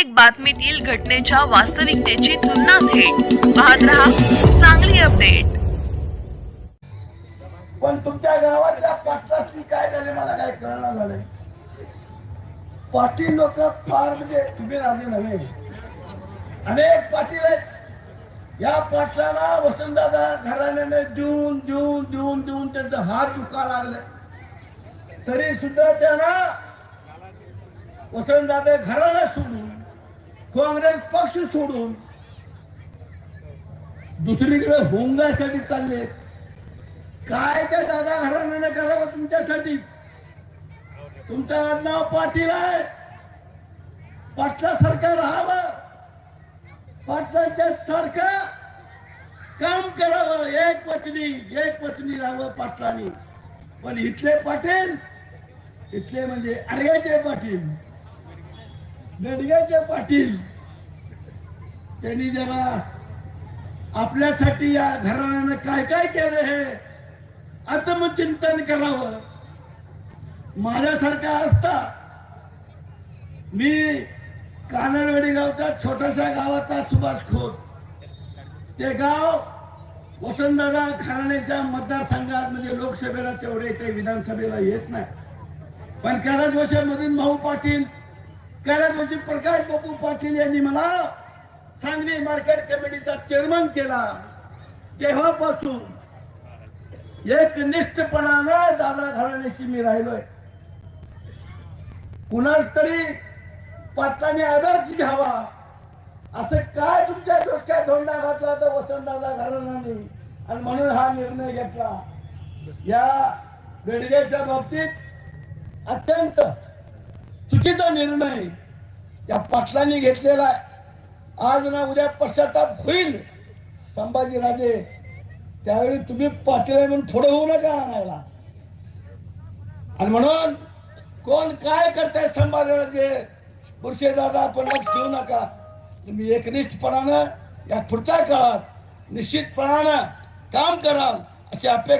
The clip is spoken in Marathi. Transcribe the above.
प्रत्येक बातमीतील घटनेच्या वास्तविकतेची तुलना थेट. पाहत राहा चांगली अपडेट. पण तुमच्या गावातल्या पाटलासनी काय झाले मला काय कळणार झालंय. पाटील लोक फार म्हणजे तुम्ही राजे नव्हे. अनेक पाटील आहेत. या पाटलाला वसंतदादा घराण्याने देऊन देऊन देऊन देऊन त्यांचा हात दुखा लागले तरी सुद्धा त्यांना वसंतदादा घराणा सोडून काँग्रेस पक्ष सोडून दुसरीकडे होंगासाठी चालले. काय त्या दादा घराण्याने करावं तुमच्यासाठी? तुमचं आडनाव पाटील आहे. पाटलासारखं राहावं. पाटलाच्या सारखं काम करावं. एक पत्नी एक पत्नी राहावं पाटलानी. पण इथले पाटील इथले म्हणजे अडग्याचे पाटील. गडग्याचे पाटील. त्यांनी जरा आपल्यासाठी या घराण्यानं काय काय केलं हे आत्मचिंतन करावं. माझ्यासारखा असता. मी कानडवाडी गावचा छोटासा गावाचा सुभाष खोत. ते गाव वसंतदादा घराण्याच्या मतदारसंघात म्हणजे लोकसभेला तेवढे ते विधानसभेला येत नाही. पण कैलास मधून भाऊ पाटील कैलास म्हणजे प्रकाश बापू पाटील यांनी मला सांगली मार्केट कमिटीचा चेअरमन केला. तेव्हापासून एक निष्ठपणानं दादा घराण्याशी मी राहिलोय. कुणाच तरी पाटलाने आदर्श घ्यावा. असं काय तुमच्या डोक्यात धोंडा घातला तर वसंतदादा घराण्याने? आणि म्हणून हा निर्णय घेतला. या बेडगेच्या बाबतीत अत्यंत चुकीचा निर्णय या पाटलांनी घेतलेला आहे. आज ना उद्या पश्चाताप होईल. संभाजीराजे त्यावेळी तुम्ही पाटील म्हणून पुढे होऊ नका आणायला. आणि म्हणून कोण काय करताय संभाजीराजे बुरशे दादा आपण लक्ष ठेवू नका. तुम्ही एकनिष्ठपणानं या पुढच्या काळात निश्चितपणानं काम कराल अशी अपेक्षा